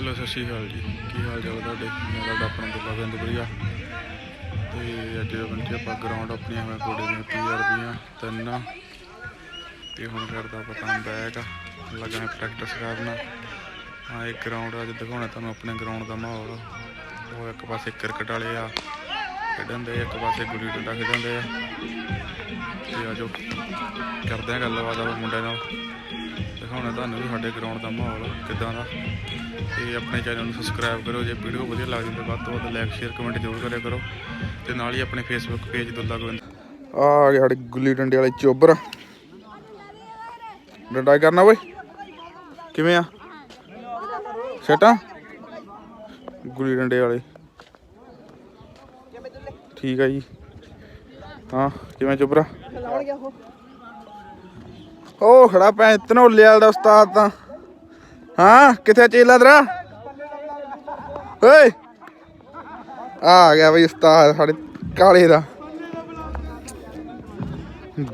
Hello, ਸਤਿ ਸ਼੍ਰੀ ਅਕਾਲ ਜੀ। ਕੀ ਹਾਲ ਚਾਲ ਤੁਹਾਡੇ? ਮੈਂ ਤੁਹਾਡਾ ਆਪਣਾ ਦੁੱਲਾ ਬਿੰਦ ਵਧੀਆ ਤੇ ਅੱਜ ਬੰਦੇ ਆਪਾਂ ਗਰਾਊਂਡ ਆਪਣੀਆਂ ਮੈਂ ਕੋਡੇ ਦੀਆਂ ਪੀਆਰ ਦੀਆਂ, ਤਿੰਨ। ਤੇ ਹੁਣ ਕਰਦਾ ਪਤਾ ਬੈਕ ਲੱਗਾ ਪ੍ਰੈਕਟਿਸ ਕਰਨਾ। ਹਾਂ ਇਹ ਗਰਾਊਂਡ ਅੱਜ ਦਿਖਾਉਣਾ ਤੁਹਾਨੂੰ ਆਪਣੇ ਗਰਾਊਂਡ ਦਾ ਮਾਹੌਲ। ਉਹ ਇੱਕ ਪਾਸੇ ਕ੍ਰਿਕਟ ਵਾਲੇ ਆ। ਖੇਡਣ ਦੇ ਇੱਕ ਪਾਸੇ ਗੁੱਲੀ ਡੰਡਾ ਖੇਡਣ ਦੇ ਆ। ਤੇ ਆਜੋ ਕਰਦੇ ਆ ਗੱਲਬਾਤ ਆ ਮੁੰਡੇ ਨਾਲ। ਦਿਖਾਉਣਾ ਤੁਹਾਨੂੰ ਵੀ ਸਾਡੇ ਗਰਾਊਂਡ ਦਾ ਮਾਹੌਲ ਕਿਦਾਂ ਦਾ। ਤੇ ਆਪਣੇ ਚੈਨਲ ਨੂੰ ਸਬਸਕ੍ਰਾਈਬ ਕਰੋ, ਜੇ ਵੀਡੀਓ ਵਧੀਆ ਲੱਗਦੀ ਤਾਂ ਵੱਧ ਤੋਂ ਵੱਧ ਲਾਈਕ ਸ਼ੇਅਰ ਕਮੈਂਟ ਜ਼ਰੂਰ ਕਰਿਆ ਕਰੋ। ਤੇ ਨਾਲ ਹੀ ਆਪਣੇ ਫੇਸਬੁੱਕ ਪੇਜ ਦੁੱਲਾ ਗੋਬਿੰਦ। ਆ ਆ ਗਏ ਸਾਡੇ ਗੁੱਲੀ ਡੰਡੇ ਵਾਲੇ ਚੋਬਰ। ਡੰਡਾ ਕਰਨਾ ਓਏ? ਕਿਵੇਂ ਆ? ਸੈਟਾਂ? ਗੁੱਲੀ ਡੰਡੇ ਵਾਲੇ। ਠੀਕ ਆ ਜੀ। ਹਾਂ ਕਿਵੇਂ ਚੋਬਰਾ ਉਹ ਖੜਾ ਪੈ ਧਨੋਲੇ ਵਾਲਾ ਦਾ ਉਸਤਾਦ ਤਾਂ। ਹਾਂ ਕਿੱਥੇ ਚੇਲਾ ਤੇਰਾ? ਓਏ! ਆ ਗਿਆ ਬਈ ਉਸਤਾਦ ਸਾਡੇ ਕਾਲੇ ਦਾ।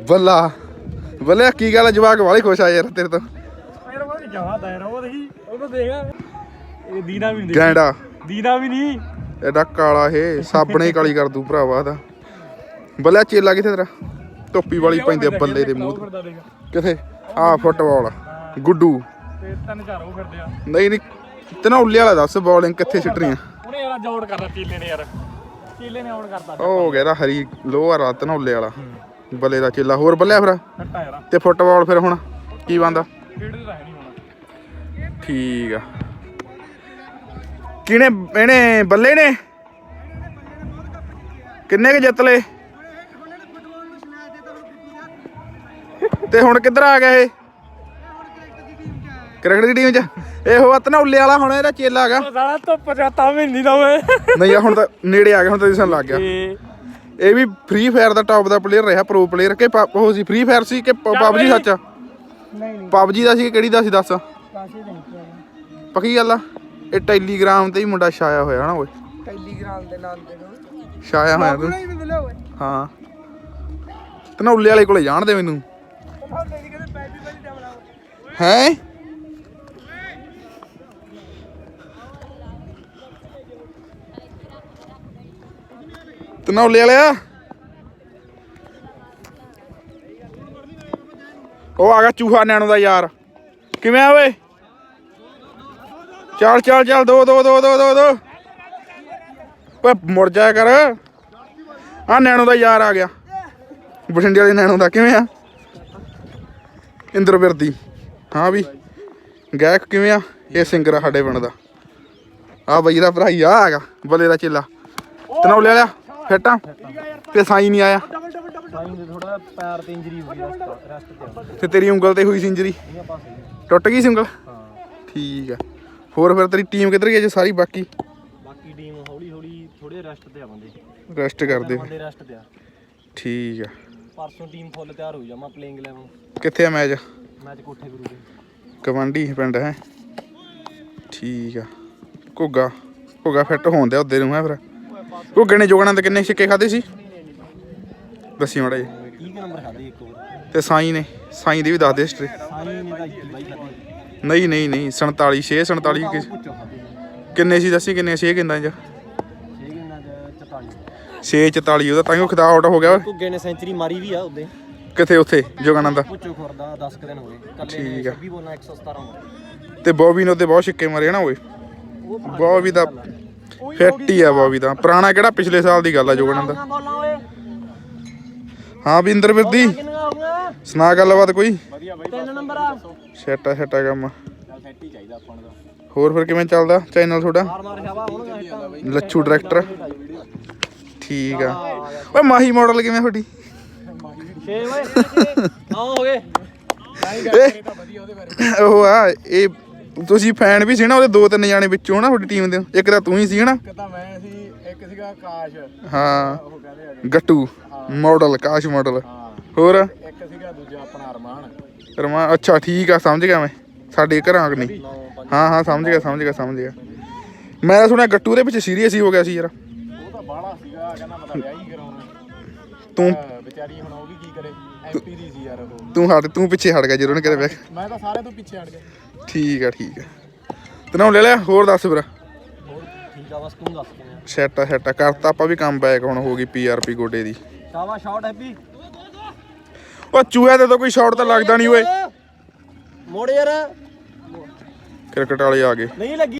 ਬੱਲਾ। ਬੱਲੇ ਕੀ ਗੱਲ ਆ, ਜਵਾਕ ਵਾਲੇ ਖੁਸ਼ ਆ ਯਾਰ ਤੇਰੇ ਤੋਂ। ਮੇਰੇ ਕੋਲ ਜਵਾ ਦਾਇਰਾ ਉਹ ਦੇਖੀ ਉਹ ਤਾਂ ਦੇਖ ਇਹ ਦੀਨਾ ਵੀ ਨਹੀਂ। ਗੈਂਡਾ। ਦੀਨਾ ਵੀ ਨਹੀਂ। ਐਡਾ ਕਾਲਾ ਇਹ ਸਾਬਣੇ ਹੀ ਕਾਲੀ ਕਰ ਦੂ ਭਰਾਵਾ ਦਾ ਬੱਲੇ ਚੇਲਾ ਕਿੱਥੇ ਤੇਰਾ? ਟੋਪੀ ਵਾਲੀ ਪੈਂਦੇ ਆ ਬੱਲੇ ਦੇ ਮੂੰਹ ਤੇ। ਕਿੱਥੇ? ਆ ਫੁੱਟਬਾਲ ਗੁੱਡੂ। ਤੇ ਤਿੰਨ ਚਾਰ ਉਹ ਫਿਰਦੇ ਆ। ਨਹੀਂ ਨਹੀਂ ਧਨੌਲੇ ਵਾਲਾ ਦੱਸ ਬੋਲਿੰਗ ਕਿੱਥੇ ਸਿੱਟ ਰਹੀਆਂ? ਉਹਨੇ ਯਾਰ ਜੋੜ ਕਰਦਾ ਚੀਲੇ ਨੇ ਯਾਰ। ਚੀਲੇ ਨੇ ਆਉਣ ਕਰਤਾ। ਉਹ ਇਹਦਾ ਹਰੀ ਲੋਹਾ ਰਾਤ ਧਨੌਲੇ ਵਾਲਾ। ਬੱਲੇ ਦਾ ਚੇਲਾ ਹੋਰ ਬੱਲਿਆ ਫਿਰ? ਯਾਰ। ਤੇ ਫੁੱਟਬਾਲ ਫਿਰ ਹੁਣ ਕੀ ਬੰਦਾ ਖੇਡਦੇ ਤਾਂ ਹੈ ਨਹੀਂ ਹੁਣ। ਠੀਕ ਆ। ਕਿਹਨੇ ਇਹਨੇ ਬੱਲੇ ਨੇ? ਕਿੰਨੇ ਕ ਜਿੱਤ ਲਏ? ਤੇ ਹੁਣ ਕਿੱਧਰ ਆ ਗਿਆ ਇਹ? ਕ੍ਰਿਕਟ ਦੀ ਟੀਮ ਚ? ਇਹ ਹੋਆ ਧਨੌਲੇ ਵਾਲਾ ਹੁਣ ਇਹਦਾ ਚੇਲਾ ਹੈਗਾ। ਸਾਲਾ ਧੁੱਪ ਜਾਤਾ ਵੀ ਨਹੀਂ ਦਵੇ ਨਹੀਂ ਆ ਹੁਣ ਤਾਂ ਨੇੜੇ ਆ ਗਿਆ ਹੁਣ ਤਾਂ ਦਿਸਣ ਲੱਗ ਗਿਆ। ਤੇ ਇਹ ਵੀ ਫ੍ਰੀ ਫਾਇਰ ਦਾ ਟੌਪ ਦਾ ਪਲੇਅਰ ਰਿਹਾ ਪ੍ਰੋ ਪਲੇਅਰ ਕਿ ਉਹ ਸੀ ਫ੍ਰੀ ਫਾਇਰ ਸੀ ਕਿ ਪਬਜੀ ਸੱਚ? ਨਹੀਂ ਨਹੀਂ। ਪਬਜੀ ਦਾ ਸੀ ਕਿਹੜੀ ਦਾ ਸੀ ਦੱਸ? ਪੱਕੀ ਗੱਲ ਆ? ਇਹ ਟੈਲੀਗ੍ਰਾਮ ਤੇ ਹੀ ਮੁੰਡਾ ਛਾਇਆ ਹੋਇਆ ਹਨਾ ਓਏ ਟੈਲੀਗ੍ਰਾਮ ਦੇ ਨਾਮ ਤੇ ਛਾਇਆ ਹੋਇਆ ਤੂੰ ਨਹੀਂ ਮਿਲਿਆ ਓਏ ਹਾਂ। ਧਨੌਲੇ ਵਾਲੇ ਕੋਲੇ ਜਾਣਦੇ ਮੈਨੂੰ ਹੈ? ਧਨੌਲੇ ਵਾਲਿਆ? ਉਹ ਆ ਗਿਆ ਚੂਹਾ ਨੈਣੋ ਦਾ ਯਾਰ। ਕਿਵੇਂ ਆ ਓਏ? ਚੱਲ ਚੱਲ ਚੱਲ ਦੋ ਦੋ ਦੋ ਦੋ ਦੋ ਦੋ। ਓਏ ਮੁੜ ਜਾਇਆ ਕਰ। ਆ ਨੈਣੋ ਦਾ ਯਾਰ ਆ ਗਿਆ। ਬਠਿੰਡੇ ਵਾਲੇ ਨੈਣੋ ਦਾ ਕਿਵੇਂ ਆ? ਇੰਦਰ ਬਿਰਦੀ। ਹਾਂ ਵੀ। ਗਾਇਕ ਕਿਵੇਂ ਆ? ਇਹ ਸਿੰਗਰ ਆ ਸਾਡੇ ਪਿੰਡ ਦਾ। ਆ ਬਈ ਦਾ ਭਰਾਈ ਆ ਹੈਗਾ ਬੱਲੇ ਦਾ ਚੇਲਾ। ਤਨੌਲੇ ਵਾਲਿਆ ਫਿੱਟਾਂ ਤੇ ਸਾਈ ਨਹੀਂ ਆਇਆ। ਸਾਈਂ ਦੇ ਥੋੜਾ ਪੈਰ ਤੇ ਇੰਜਰੀ ਹੋ ਗਈ ਰੈਸਟ ਤੇ ਤੇ ਤੇਰੀ ਉਂਗਲ ਤੇ ਹੋਈ ਸੀ ਇੰਜਰੀ ਟੁੱਟ ਗਈ ਸੀ ਉਂਗਲ ਹਾਂ। ਠੀਕ ਆ। ਹੋਰ ਫਿਰ ਤੇਰੀ ਟੀਮ ਕਿੱਧਰ ਗਈ ਜੇ ਸਾਰੀ ਬਾਕੀ? ਬਾਕੀ ਟੀਮ ਹੌਲੀ ਹੌਲੀ ਥੋੜੇ ਰੈਸਟ ਤੇ ਆ ਬੰਦੇ। ਰੈਸਟ ਕਰਦੇ। ਬੰਦੇ ਰੈਸਟ ਤੇ ਆ। ਠੀਕ ਆ। ਪਰਸੋਂ ਟੀਮ ਫੁੱਲ ਤਿਆਰ ਹੋਈ ਜਾਵਾਂ ਪਲੇਇੰਗ 11 ਕਿੱਥੇ ਆ ਮੈਚ ਮੈਚ ਕੋਠੇ ਗੁਰੂ ਦੇ। ਕਮਾਂਡੀ ਪਿੰਡ ਹੈ? ਠੀਕ ਆ। ਘੁੱਗਾ ਘੁੱਗਾ ਫਿੱਟ ਹੋਣ ਦਿਆ ਉਹਦੇ ਨੂੰ ਹੈ ਫਿਰ ਘੁੱਗੇ ਨੇ ਜੋਗਣਾ ਤੇ ਕਿੰਨੇ ਛਿੱਕੇ ਖਾਦੇ ਸੀ? ਦੱਸੀ ਮਾੜਾ ਜੀ ਕੀ ਕਿ ਨੰਬਰ ਖਾਦੇ ਇੱਕ ਹੋਰ। ਤੇ ਸਾਈ ਨੇ ਸਾਈ ਦੀ ਵੀ ਦੱਸ ਦੇ ਹਿਸਟਰੀ ਸਾਈਂ ਨੇ ਤਾਂ 21 ਬਾਈ ਖਾਦੇ ਨਹੀਂ ਨਹੀਂ ਨਹੀਂ 47 6 47 ਕਿਸ- ਪੁੱਛੋ ਖਾਦੇ ਕਿੰਨੇ ਸੀ ਦੱਸੀ ਕਿੰਨੇ 6 ਕਿੰਨਾ ਚ? 6 ਗੇਂਦਾਂ ਚ 44 6 44 ਉਹਦਾ ਤਾਂ ਹੀ ਉਹ ਖਿਤਾਬ ਆਊਟ ਹੋ ਗਿਆ ਓਏ। ਘੁੱਗੇ ਨੇ ਸੈਂਚਰੀ ਮਾਰੀ ਵੀ ਆ ਉਹਦੇ ਕਿੱਥੇ ਉੱਥੇ ਜੋਗਾਨੰਦ? ਦਾ ਪੁੱਛੋ ਖੁਰਦਾ 10 ਕੁ ਦਿਨ ਹੋਏ ਕੱਲੇ ਨੇ ਠੀਕ ਆ। 26 ਬੋਲਾਂ 117 ਮਾਰੇ। ਤੇ ਬੋਬੀ ਨੇ ਉਹਦੇ ਬਹੁਤ ਛਿੱਕੇ ਮਾਰੇ ਨਾ ਓਏ। ਉਹ ਬੋਬੀ ਦਾ ਫਿੱਟ ਹੀ ਆ ਬੋਬੀ ਦਾ। ਪੁਰਾਣਾ ਕਿਹੜਾ ਪਿਛਲੇ ਸਾਲ ਦੀ ਗੱਲ ਆ ਜੋਗਾਨੰਦ? ਦਾ ਬੋਲਾਂ ਓਏ। ਹਾਂ ਵੀ ਇੰਦਰ ਬਿਰਦੀ ਕਿੰਨੀਆਂ ਹੋ ਗਈਆਂ ਸੁਣਾ ਗੱਲਬਾਤ ਕੋਈ? ਵਧੀਆ ਬਾਈ ਤਿੰਨ ਨੰਬਰ ਆ। ਛੇਟਾ ਛੇਟਾ ਕੰਮ। ਚੱਲ ਸੈੱਟ ਹੀ ਚਾਹੀਦਾ ਆਪਾਂ ਨੂੰ ਹੋਰ ਫਿਰ ਕਿਵੇਂ ਚੱਲਦਾ ਚੈਨਲ ਤੁਹਾਡਾ? ਮਾਰ ਮਾਰ ਸ਼ਾਬਾ ਹੋਣਗਾ ਹਿੱਟਾਂ ਲੱਛੂ ਡਾਇਰੈਕਟਰ ਠੀਕ ਆ। ਓਏ ਮਾਹੀ ਮਾਡਲ ਕਿਵੇਂ ਤੁਹਾਡੀ? 6 ਓਏ ਹਾਂ ਹੋ ਗਏ। ਇਹ ਉਹ ਆ ਇਹ ਤੁਸੀਂ ਫੈਨ ਵੀ ਸੀ ਨਾ ਉਹਦੇ ਦੋ ਤਿੰਨ ਜਾਣੇ ਵਿੱਚੋਂ ਨਾ ਤੁਹਾਡੀ ਟੀਮ ਦੇ। ਇੱਕ ਤਾਂ ਤੂੰ ਹੀ ਸੀ ਨਾ ਇੱਕ ਤਾਂ ਮੈਂ ਸੀ ਇੱਕ ਸੀਗਾ ਆਕਾਸ਼। ਹਾਂ। ਉਹ ਕਹਿੰਦੇ ਆ ਗੱਟੂ। ਮਾਡਲ ਕਾਸ਼ ਮਾਡਲ ਹਾਂ। ਹੋਰ? ਇੱਕ ਸੀਗਾ ਦੂਜਾ ਆਪਣਾ ਅਰਮਾਨ। ਰਮਾ ਅੱਛਾ ਠੀਕ ਆ ਸਮਝ ਗਿਆ ਮੈਂ। ਸਾਡੇ ਘਰਾਂ ਨਹੀਂ? ਹਾਂ ਹਾਂ ਸਮਝ ਗਿਆ ਸਮਝ ਗਿਆ ਸਮਝ ਗਿਆ। ਮੈਂ ਤਾਂ ਸੁਣਿਆ ਗੱਟੂ ਦੇ ਵਿੱਚ ਸੀਰੀਅਸ ਹੀ ਹੋ ਗਿਆ ਸੀ ਯਾਰ। ਉਹ ਤਾਂ ਬਾਹਲਾ ਸੀਗਾ ਕਹਿੰਦਾ ਮੈਂ ਤਾਂ ਵਿਆਹ ਹੀ ਕਰਾਉਣਾ। ਤੂੰ ਅਹ ਵਿਚਾਰੀ ਹੁਣ ਉਹ ਵੀ ਕੀ ਕਰੇ? ਐਮਪੀ ਦੀ ਸੀ ਯਾਰ ਉਹ। ਤੂੰ ਹਟ ਤੂੰ ਪਿੱਛੇ ਹਟ ਗਿਆ ਜਦੋਂ ਉਹਨੇ ਕਿਤੇ ਵੇਖ ਮੈਂ ਤਾਂ ਸਾਰੇ ਤੋਂ ਪਿੱਛੇ ਹਟ ਗਿਆ। ਠੀਕ ਆ ਠੀਕ ਆ। ਤੈਨੂੰ ਲੈ ਲਿਆ ਹੋਰ ਦੱਸ ਫਿਰ। ਹੋਰ ਠੀਕ ਆ ਬਸ ਤੂੰ ਦੱਸ ਕਿਵੇਂ ਸੈਟਾ ਸੈਟਾ ਕਰਤਾ ਆਪਾਂ ਵੀ ਕੰਮ ਬੈਕ ਹੁਣ ਹੋ ਗਈ ਪੀਆਰਪੀ ਗੋਡੇ ਦੀ। ਸ਼ਾਵਾ ਸ਼ਾਟ ਹੈਪੀ? ਉਹ ਚੂਹੇ ਤੇ ਤਾਂ ਕੋਈ ਸ਼ਾਟ ਤਾਂ ਲੱਗਦਾ ਨਹੀਂ ਓਏ। ਮੋੜ ਯਾਰ। ਕ੍ਰਿਕਟ ਵਾਲੇ ਆ ਗਏ। ਨਹੀਂ ਲੱਗੀ।